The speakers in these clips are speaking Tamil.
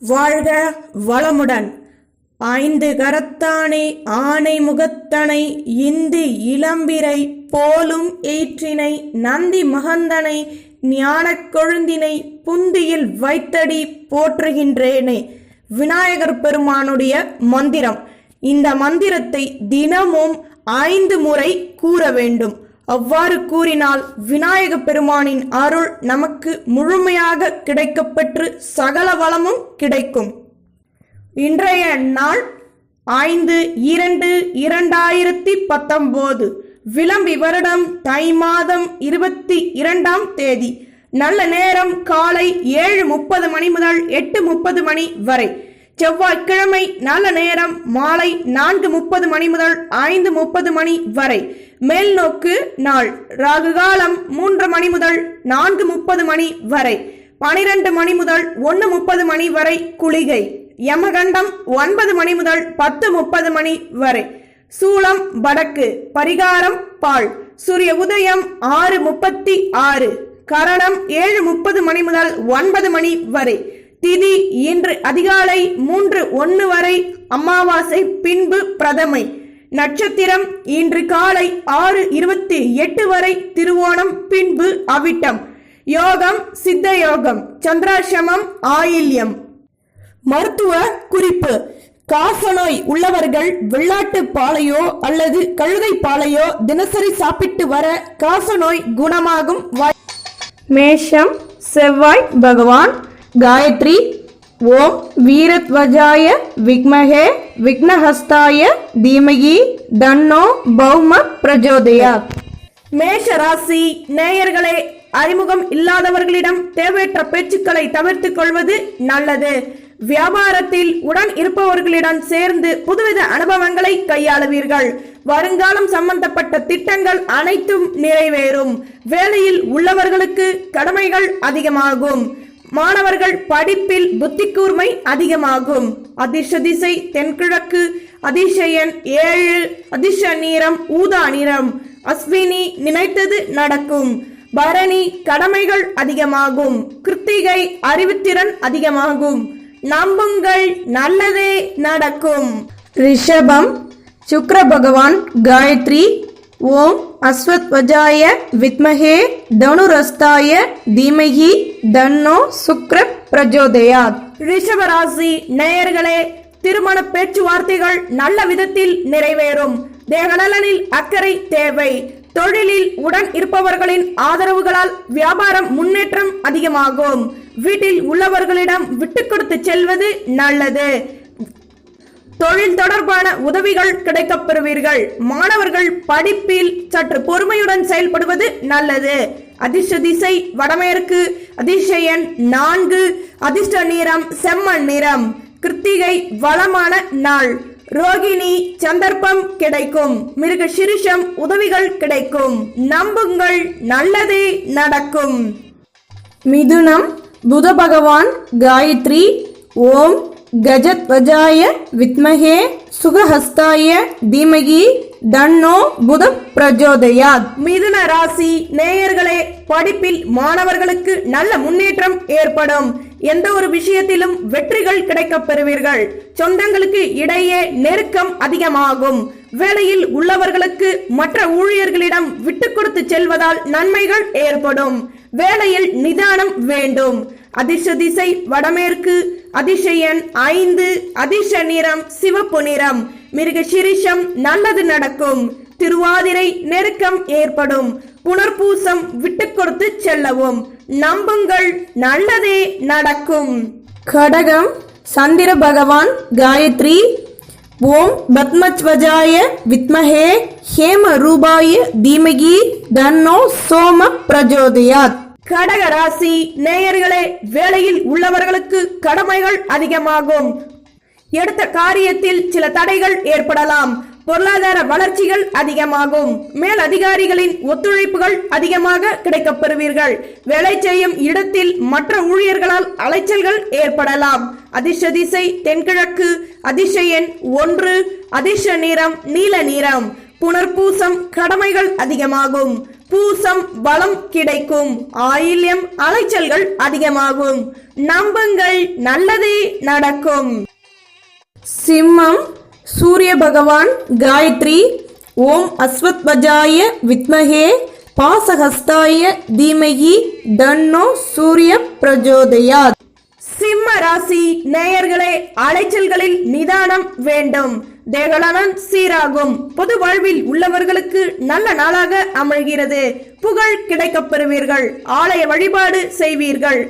வாழ்க வளமுடன். ஐந்து கரத்தானே ஆனை முகத்தனை இந்து இளம்பிரை போலும் ஏற்றினை நந்தி மகந்தனை ஞானக் கொழுந்தினை புந்தியில் வைத்தடி போற்றுகின்றேனே. விநாயகர் பெருமானுடைய மந்திரம். இந்த மந்திரத்தை தினமும் ஐந்து முறை கூற வேண்டும். அவ்வாறு கூறினால் விநாயக பெருமானின் அருள் நமக்கு முழுமையாக கிடைக்கப்பெற்று சகல வளமும் கிடைக்கும். இன்றைய நாள் ஐந்து இரண்டு இரண்டாயிரத்தி பத்தொன்பது விளம்பி வருடம் தை மாதம் இருபத்தி இரண்டாம் தேதி. நல்ல நேரம் காலை ஏழு முப்பது மணி முதல் எட்டு முப்பது மணி வரை. செவ்வாய்க்கிழமை நல்ல நேரம் மாலை நான்கு முப்பது மணி முதல் ஐந்து முப்பது மணி வரை. மேல்நோக்கு நாள். ராகு காலம் மூன்று மணி முதல் நான்கு முப்பது மணி வரை. பனிரெண்டு மணி முதல் ஒன்று முப்பது மணி வரை குளிகை. யமகண்டம் ஒன்பது மணி முதல் பத்து முப்பது மணி வரை. சூளம் வடக்கு. பரிகாரம் பால். சூரிய உதயம் ஆறு முப்பத்தி ஆறு. கரணம் ஏழு முப்பது மணி முதல் ஒன்பது மணி வரை. திதி இன்று அதிகாலை மூன்று ஒன்று வரை. அமாவாசை பின்பு பிரதமை. நட்சத்திரம் இன்று காலை ஆறு இருபத்தி எட்டு வரை திருவோணம் பின்பு அவிட்டம். யோகம் சித்த யோகம் சந்திராசிரமம் ஆயில்யம். மருத்துவ குறிப்பு. காசநோய் உள்ளவர்கள் வெள்ளாட்டு பாலையோ அல்லது கழுகை பாலையோ தினசரி சாப்பிட்டு வர காசநோய் குணமாகும் வாய் மேஷம் செவ்வாய் பகவான் காயத்ரி ஓம் வீரத்வஜாய விக்மகே விக்னஹஸ்தாய தீமகி தன்னோ பௌம பிரஜோதயா மேஷ ராசி நேயர்களே அறிமுகம் இல்லாதவர்களிடம் தேவையற்ற பேச்சுக்களை தவிர்த்துக் கொள்வது நல்லது. வியாபாரத்தில் உடன் இருப்பவர்களிடம் சேர்ந்து புதுவித அனுபவங்களை கையாளுவீர்கள். வருங்காலம் சம்பந்தப்பட்ட திட்டங்கள் அனைத்தும் நிறைவேறும். வேலையில் உள்ளவர்களுக்கு கடமைகள் அதிகமாகும். மாணவர்கள் படிப்பில் புத்தி கூர்மை அதிகமாகும். அதிர்ஷ திசை தென்கிழக்கு. அதிசயன் ஏழு. அதிர்ஷ நீரம் ஊதா நிறம். அஸ்வினி நினைத்தது நடக்கும். பரணி கடமைகள் அதிகமாகும். கிருத்திகை அறிவுத்திறன் அதிகமாகும். நம்புங்கள் நல்லதே நடக்கும். ரிஷபம் சுக்ர பகவான் காயத்ரி ஓம் அஸ்வத்வஜாய வித்மகே தனுரஸ்தாய தீமகி தன்னோ சுக்ர பிரஜோதயாத். ரிஷபராசி நேயர்களே திருமண பேச்சுவார்த்தைகள் நல்ல விதத்தில் நிறைவேறும். தேகநலனில் அக்கறை தேவை. தொழிலில் உடன் இருப்பவர்களின் ஆதரவுகளால் வியாபாரம் முன்னேற்றம் அதிகமாகும். வீட்டில் உள்ளவர்களிடம் விட்டு கொடுத்து செல்வது நல்லது. தொழில் தொடர்பான உதவிகள் கிடைக்கப் பெறுவீர்கள் மாணவர்கள் படிப்பில் சற்று பொறுமையுடன் செயல்படுவது நல்லது. அதிர்ஷ்ட திசை வடமேற்கு அதிர்ஷயன் நான்கு அதிர்ஷ்ட நிறம் செம்மண் நிறம். கிருத்திகை வளமான நாள். ரோகிணி சந்தர்ப்பம் கிடைக்கும். மிருக சிரிஷம் உதவிகள் கிடைக்கும். நம்புங்கள் நல்லதே நடக்கும். மிதுனம் புத பகவான் காயத்ரி ஓம் கஜத்வஜாய வித்மகே சுகஹஸ்தாய தீமகி தன்னோ புத பிரஜோதயாத் மிதுன ராசி நேயர்களே படிப்பில் மாணவர்களுக்கு நல்ல முன்னேற்றம் ஏற்படும். எந்த ஒரு விஷயத்திலும் வெற்றிகள் கிடைக்க பெறுவீர்கள். சொந்தங்களுக்கு இடையே நெருக்கம் அதிகமாகும். வேலையில் உள்ளவர்களுக்கு மற்ற ஊழியர்களிடம் விட்டு கொடுத்து செல்வதால் நன்மைகள் ஏற்படும். வேலையில் நிதானம் வேண்டும். அதிர்ஷ திசை வடமேற்கு அதிசயன் ஐந்து அதிர்ஷ நிறம் சிவப்பு நிறம். மிருக சிரிஷம் நல்லது நடக்கும். திருவாதிரை நெருக்கம் ஏற்படும். புனர்பூசம் விட்டு கொடுத்து செல்லவும். நம்புங்கள் நல்லதே நடக்கும். கடகம் சந்திர பகவான் காயத்ரி. ஓம் பத்மஜ்வஜாய வித்மஹே. ஹேம ரூபாய தீமகி. தன்னோ சோம பிரஜோதயாத். கடக ராசி நேயர்களே வேலையில் உள்ளவர்களுக்கு கடமைகள் அதிகமாகும். எடுத்த காரியத்தில் சில தடைகள் ஏற்படலாம். பொருளாதார வளர்ச்சிகள் அதிகமாகும். மேல் அதிகாரிகளின் ஒத்துழைப்புகள் அதிகமாக கிடைக்கப் பெறுவீர்கள் வேலை செய்யும் இடத்தில் மற்ற ஊழியர்களால் அலைச்சல்கள் ஏற்படலாம். அதிர்ஷ்ட திசை தென்கிழக்கு அதிர்ஷ்ட எண் ஒன்று அதிர்ஷ்ட நிறம் நீல நிறம். புனர்பூசம் கடமைகள் அதிகமாகும். பூசம் பலம் கிடைக்கும். ஆயில்யம் அலைச்சல்கள் அதிகமாகும். நம்புங்கள் நல்லதே நடக்கும். சிம்மம் சூரிய பகவான் காயத்ரி ஓம் அஸ்வத்வஜாய வித்மகே பாசஹஸ்தாய தீமகி தன்னோ சூரிய பிரஜோதயாத். சிம்ம ராசி நேயர்களே அலைச்சல்களில் நிதானம் வேண்டும். தேகலனன் சீராகும். பொது வாழ்வில் உள்ளவர்களுக்கு நல்ல நாளாக அமைகிறது. புகழ் கிடைக்கப் பெறுவீர்கள். ஆலய வழிபாடு செய்வீர்கள்.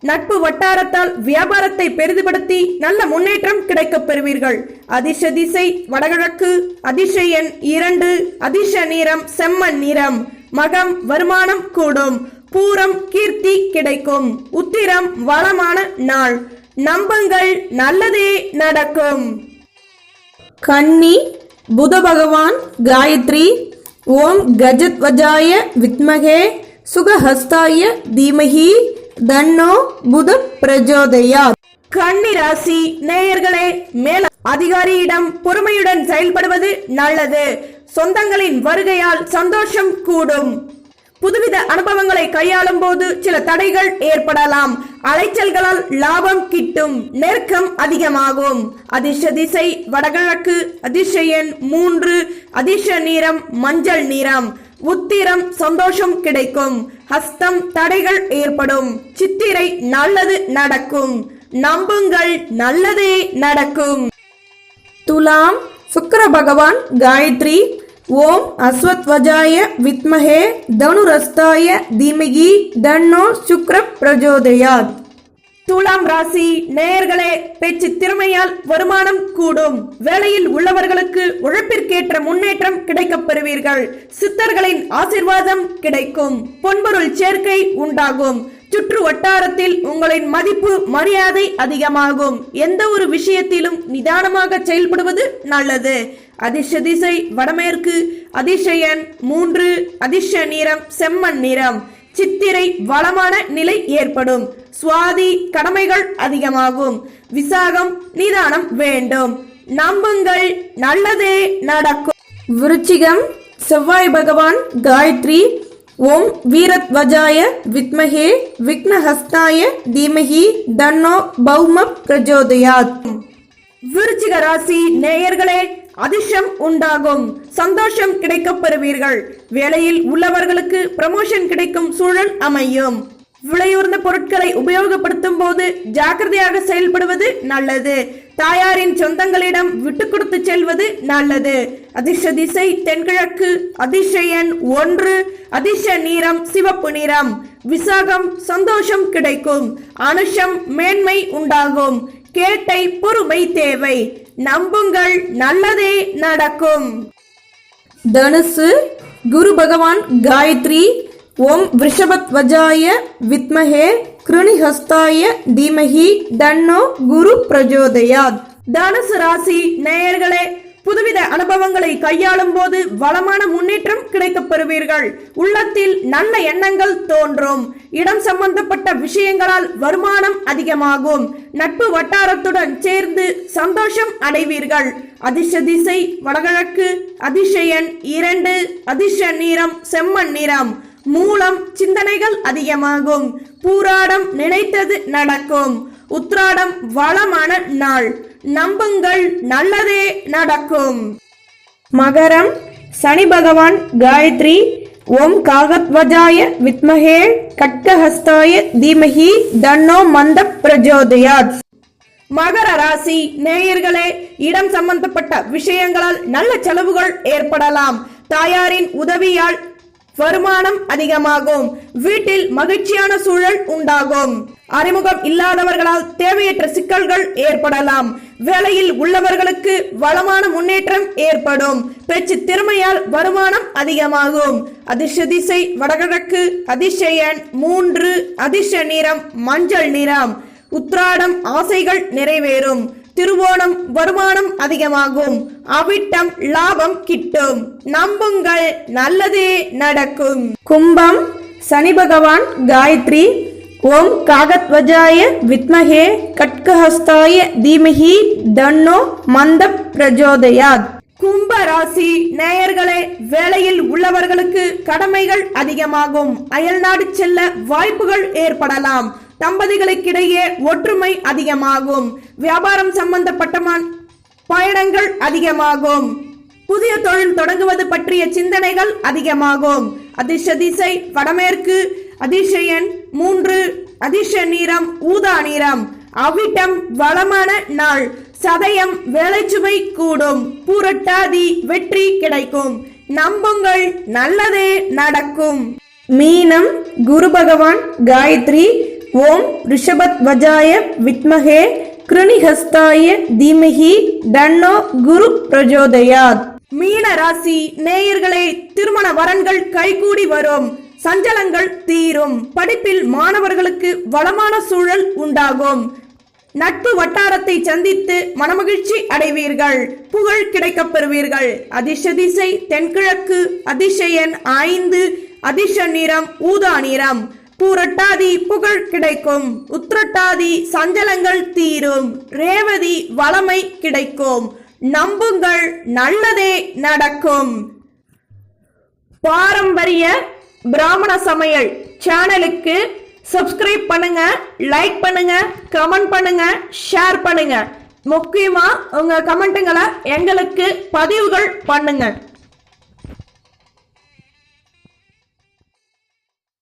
நட்பு வட்டாரத்தால் வியாபாரத்தை பெரிதுபடுத்தி நல்ல முன்னேற்றம் கிடைக்கப் பெறுவீர்கள். அதிர்ஷ திசை வடகிழக்கு அதிர்ஷ எண் இரண்டு அதிர்ஷ நிறம் செம்மண் நிறம். மகம் வருமானம் கூடும். பூரம் கீர்த்தி கிடைக்கும். உத்திரம் வளமான நாள். நம்புங்கள் நல்லதே நடக்கும். கன்னி புத பகவான் காயத்ரி ஓம் கஜத்வஜாய வித்மகே சுகஹஸ்தாய தீமகி தன்னோ புத பிரஜோதயா கன்னி ராசி நேயர்களே மேல அதிகாரியிடம் பொறுமையுடன் செயல்படுவது நல்லது. சொந்தங்களின் வருகையால் சந்தோஷம் கூடும். புதுவித அனுபவங்களை கையாளும் போது சில தடைகள் ஏற்படலாம். அலைச்சல்களால் லாபம் கிட்டும் நெருக்கம் அதிகமாகும். அதிர்ஷ திசை வடகிழக்கு அதிர்ஷ எண் மூன்று அதிர்ஷ நிறம் மஞ்சள் நிறம். உத்திரம் சந்தோஷம் கிடைக்கும். ஹஸ்தம் தடைகள் ஏற்படும். சித்திரை நல்லது நடக்கும். நம்புங்கள் நல்லதே நடக்கும். துலாம் சுக்கர பகவான் காயத்ரி ஓம் அஸ்வத்வஜாய வித்மஹே தனுரஸ்தாய தீமகி தன்னோ சுக்ர பிரஜோதயாத். துலாம் ராசி நேயர்களே பேச்சு திறமையால் வருமானம் கூடும். வேலையில் உள்ளவர்களுக்கு உழைப்பிற்கேற்ற முன்னேற்றம் கிடைக்கப் பெறுவீர்கள். சித்தர்களின் ஆசிர்வாதம் கிடைக்கும். பொன்பொருள் சேர்க்கை உண்டாகும். சுற்று வட்டாரத்தில் உங்களின் மதிப்பு மரியாதை அதிகமாகும். எந்த ஒரு விஷயத்திலும் நிதானமாக செயல்படுவது நல்லது. அதிர்ஷ திசை வடமேற்கு அதிசயன் மூன்று அதிர்ஷ நிறம் செம்மண் நிறம். சித்திரை வளமான நிலை ஏற்படும். சுவாதி கடமைகள் அதிகமாகும். விசாகம் நிதானம் வேண்டும். நம்புங்கள் நல்லதே நடக்கும். விருச்சிகம் செவ்வாய் பகவான் காயத்ரி ஓம் வீரத்வஜாய வித்மகே விக்னஹஸ்தாய தீமகி தன்னோ பௌம பிரஜோதயாத். விருச்சிக ராசி நேயர்களே அதிர்ஷ்டம் உண்டாகும். சந்தோஷம் கிடைக்கப் பெறுவீர்கள். வேலையில் உள்ளவர்களுக்கு ப்ரமோஷன் கிடைக்கும் சூழல் அமையும். விலையுறந்த பொருட்களை உபயோகப்படுத்தும் போது ஜாக்கிரதையாக செயல்படுவது நல்லது. தாயாரின் சொந்தங்களிடம் விட்டு கொடுத்து செல்வது நல்லது. அதிர்ஷ திசை தென்கிழக்கு அதிர்ஷயன் ஒன்று அதிர்ஷ நீரம் சிவப்பு நிறம். விசாகம் சந்தோஷம் கிடைக்கும் அனுஷம் மேன்மை உண்டாகும். கேட்டை பொறுமை தேவை நம்புங்கள் நல்லதே நடக்கும். தனுசு குரு பகவான் காயத்ரி ஓம் விஷபத்வஜாய வித்மஹே. கிருணிஹஸ்தாய தீமகி தன்னோ குரு பிரஜோதயாத். தனுசு ராசி நேயர்களே புதுவித அனுபவங்களை கையாளும் போது வளமான முன்னேற்றம் கிடைக்கப் பெறுவீர்கள். உள்ளத்தில் நல்ல எண்ணங்கள் தோன்றும். இடம் சம்பந்தப்பட்ட விஷயங்களால் வருமானம் அதிகமாகும். நட்பு வட்டாரத்துடன் சேர்ந்து சந்தோஷம் அடைவீர்கள். அதிர்ஷ திசை வடகிழக்கு அதிசயன் இரண்டு அதிர்ஷ நிறம் செம்மண் நிறம். மூலம் சிந்தனைகள் அதிகமாகும். பூராடம் நினைத்தது நடக்கும். உத்ராடம் வளமான நாள். நம்புங்கள் நல்லதே நடக்கும். மகரம் சனி பகவான் காயத்ரி ஓம் காகத்வஜாய வித்மகே கட்கஹஸ்தாய தீமஹி தன்னோ மந்த பிரஜோதயாத். மகர ராசி நேயர்களே இடம் சம்பந்தப்பட்ட விஷயங்களால் நல்ல செலவுகள் ஏற்படலாம். தாயாரின் உதவியால் வருமானம் அதிகமாகும். வீட்டில் மகிழ்ச்சியான சூழல் உண்டாகும். அறிமுகம் இல்லாதவர்களால் தேவையற்ற சிக்கல்கள் ஏற்படலாம். வேலையில் உள்ளவர்களுக்கு வளமான முன்னேற்றம் ஏற்படும். பேச்சு திறமையால் வருமானம் அதிகமாகும். அதிர்ஷ திசை வடகிழக்கு அதிசயன் மூன்று அதிர்ஷ நிறம் மஞ்சள் நிறம். உத்ராடம் ஆசைகள் நிறைவேறும். திருவோணம் வருமானம் அதிகமாகும். அவிட்டம் லாபம் கிட்டும். நம்புங்கள் நல்லதே நடக்கும். கும்பம் சனி பகவான் காயத்ரி. ஓம் காகத்வஜாய வித்மகே கட்கஹஸ்தாய தீமஹி தன்னோ மந்த பிரஜோதயாத். கும்ப ராசி நேயர்களே வேலையில் உள்ளவர்களுக்கு கடமைகள் அதிகமாகும். அயல்நாடு செல்ல வாய்ப்புகள் ஏற்படலாம். தம்பதிகளுக்கிடையே ஒற்றுமை அதிகமாகும். வியாபாரம் சம்பந்தப்பட்ட பயணங்கள் அதிகமாகும். புதிய தொழில் தொடங்குவது பற்றிய சிந்தனைகள் அதிகமாகும். அதிர்ஷ திசை வடமேற்கு அதிசயன் மூன்று அதிர்ஷ நிறம் ஊதா நிறம். அவிட்டம் வளமான நாள். சதயம் வேலைச்சுவை கூடும். பூரட்டாதி வெற்றி கிடைக்கும். நம்புங்கள் நல்லதே நடக்கும். மீனம் குரு பகவான் காயத்ரி ஓம் ரிஷபத் வஜாய வித்மகே கிருணிஹஸ்தாய தீமகி தன்னோ குரு பிரஜோதயாத். மீன ராசி நேயர்களே திருமண வரன்கள் கைகூடி வரும். சஞ்சலங்கள் தீரும். படிப்பில் மாணவர்களுக்கு வளமான சூழல் உண்டாகும். நட்பு வட்டாரத்தை சந்தித்து மனமகிழ்ச்சி அடைவீர்கள். புகழ் கிடைக்கப் பெறுவீர்கள் அதிர்ஷ திசை தென்கிழக்கு அதிசயன் ஆய்ந்து ஐந்து அதிர்ஷ நிறம் ஊதா நிறம். பூரட்டாதி புகழ் கிடைக்கும். உத்திரட்டாதி சஞ்சலங்கள் தீரும். ரேவதி வளமை கிடைக்கும். நம்புங்கள் நல்லதே நடக்கும். பாரம்பரிய பிராமண சமையல் சேனலுக்கு சப்ஸ்கிரைப் பண்ணுங்க லைக் பண்ணுங்க கமெண்ட் பண்ணுங்க ஷேர் பண்ணுங்க. முக்கியமா உங்க கமெண்ட்டுங்களை எங்களுக்கு பதிவுகள் பண்ணுங்க.